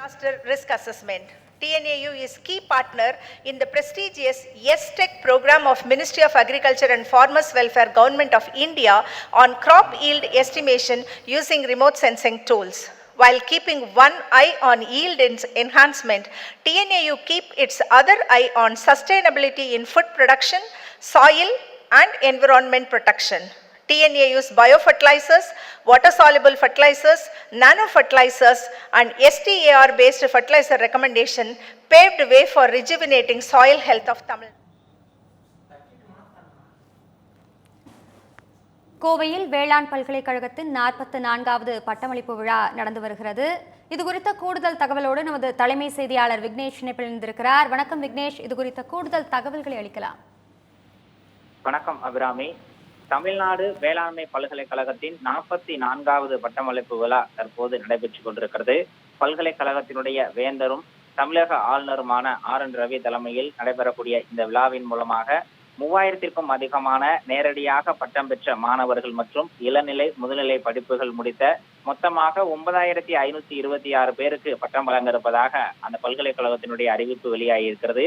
Disaster Risk Assessment. TNAU is key partner in the prestigious Yes Tech program of Ministry of Agriculture and Farmers Welfare Government of India on crop yield estimation using remote sensing tools. While keeping one eye on yield enhancement, TNAU keep its other eye on sustainability in food production, soil and environment protection. TNAU's biofertilizers, water-soluble fertilizers, nano-fertilizers, and STAR-based fertilizer recommendation paved way for rejuvenating soil health of Tamil. கோவையில் வேளாண் பல்கலைக்கழகத்தின் நாற்பத்து நான்காவது பட்டமளிப்பு விழா நடந்து வருகிறது இது குறித்த கூடுதல் தகவலோடு நமது தலைமை செய்தியாளர் விக்னேஷ் இணைப்பில் இணைந்திருக்கிறார் வணக்கம் விக்னேஷ் இது குறித்த கூடுதல் தகவல்களை அளிக்கலாம் வணக்கம் அபிராமி தமிழ்நாடு வேளாண்மை பல்கலைக்கழகத்தின் நாற்பத்தி நான்காவது பட்டமளிப்பு விழா தற்போது நடைபெற்றுக் கொண்டிருக்கிறது. பல்கலைக்கழகத்தினுடைய வேந்தரும் தமிழக ஆளுநருமான ஆர் என் ரவி தலைமையில் நடைபெறக்கூடிய இந்த விழாவின் மூலமாக மூவாயிரத்திற்கும் அதிகமான நேரடியாக பட்டம் பெற்ற மாணவர்கள் மற்றும் இளநிலை முதுநிலை படிப்புகள் முடித்த மொத்தமாக ஒன்பதாயிரத்தி ஐநூத்தி இருபத்தி ஆறு பேருக்கு பட்டம் வழங்க இருப்பதாக அந்த பல்கலைக்கழகத்தினுடைய அறிவிப்பு வெளியாகியிருக்கிறது.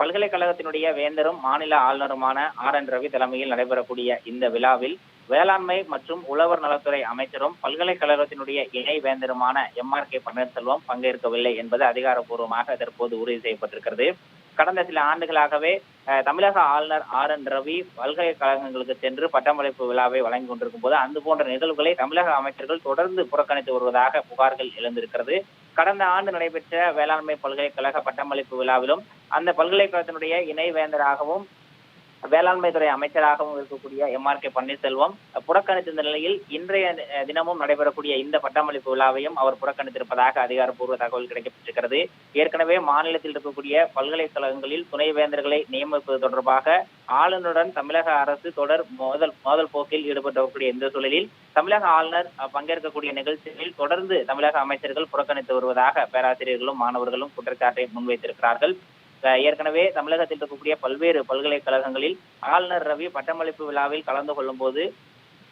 பல்கலைக்கழகத்தினுடைய வேந்தரும் மாநில ஆளுநருமான ஆர் என் ரவி தலைமையில் நடைபெறக்கூடிய இந்த விழாவில் வேளாண்மை மற்றும் உழவர் நலத்துறை அமைச்சரும் பல்கலைக்கழகத்தினுடைய இணை வேந்தருமான எம் ஆர் கே பன்னீர்செல்வம் பங்கேற்கவில்லை என்பது அதிகாரப்பூர்வமாக தற்போது உறுதி செய்யப்பட்டிருக்கிறது. கடந்த சில ஆண்டுகளாகவே அஹ், தமிழக ஆளுநர் ஆர் என் ரவி பல்கலைக்கழகங்களுக்கு சென்று பட்டமளிப்பு விழாவை வழங்கி கொண்டிருக்கும் போது அந்த போன்ற நிகழ்வுகளை தமிழக அமைச்சர்கள் தொடர்ந்து புறக்கணித்து வருவதாக புகார்கள் எழுந்திருக்கிறது. கடந்த ஆண்டு நடைபெற்ற வேளாண்மை பல்கலைக்கழக பட்டமளிப்பு விழாவிலும் அந்த பல்கலைக்கழகத்தினுடைய இணை வேந்தராகவும் வேளாண்மை துறை அமைச்சராகவும் இருக்கக்கூடிய எம் ஆர் கே பன்னீர்செல்வம் புறக்கணித்த நிலையில் இன்றைய தினமும் நடைபெறக்கூடிய இந்த பட்டமளிப்பு விழாவையும் அவர் புறக்கணித்திருப்பதாக அதிகாரப்பூர்வ தகவல் கிடைக்கப்பட்டிருக்கிறது ஏற்கனவே மாநிலத்தில் இருக்கக்கூடிய பல்கலைக்கழகங்களில் துணைவேந்தர்களை நியமிப்பது தொடர்பாக ஆளுநருடன் தமிழக அரசு தொடர் மோதல் மோதல் போக்கில் ஈடுபட்டக்கூடிய இந்த சூழலில் தமிழக ஆளுநர் பங்கேற்கக்கூடிய நிகழ்ச்சிகளில் தொடர்ந்து தமிழக அமைச்சர்கள் புறக்கணித்து வருவதாக பேராசிரியர்களும் மாணவர்களும் குற்றச்சாட்டை முன்வைத்திருக்கிறார்கள். ஏற்கனவே தமிழகத்தில் இருக்கக்கூடிய பல்வேறு பல்கலைக்கழகங்களில் ஆளுநர் ரவி பட்டமளிப்பு விழாவில் கலந்து கொள்ளும் போது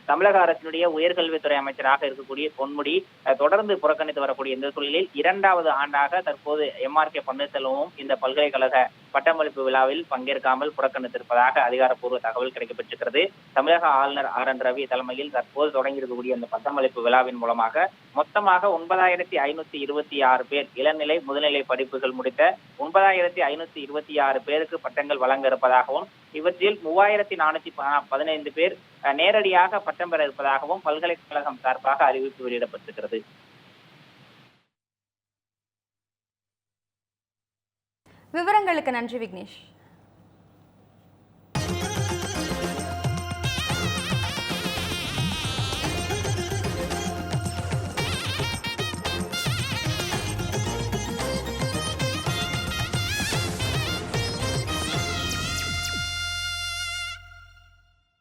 தமிழக அரசினுடைய உயர்கல்வித்துறை அமைச்சராக இருக்கக்கூடிய பொன்முடி தொடர்ந்து புறக்கணித்து வரக்கூடிய இந்த சூழலில் இரண்டாவது ஆண்டாக தற்போது எம் ஆர் கே பன்னீர்செல்வமும் இந்த பல்கலைக்கழக பட்டமளிப்பு விழாவில் பங்கேற்காமல் புறக்கணித்திருப்பதாக அதிகாரப்பூர்வ தகவல் கிடைக்கப்பட்டிருக்கிறது தமிழக ஆளுநர் ஆர் என் ரவி தலைமையில் தற்போது தொடங்கியிருக்கக்கூடிய இந்த பட்டமளிப்பு விழாவின் மூலமாக மொத்தமாக ஒன்பதாயிரத்தி ஐநூத்தி இருபத்தி ஆறு பேர் இளநிலை முதுநிலை படிப்புகள் முடித்த ஒன்பதாயிரத்தி ஐநூத்தி இருபத்தி ஆறு பேருக்கு பட்டங்கள் வழங்க இருப்பதாகவும் இவற்றில் மூவாயிரத்தி நானூத்தி பதினைந்து பேர் நேரடியாக பட்டம் பெற இருப்பதாகவும் பல்கலைக்கழகம் சார்பாக அறிவிப்பு வெளியிடப்பட்டிருக்கிறது. விவரங்களுக்கு நன்றி விக்னேஷ்.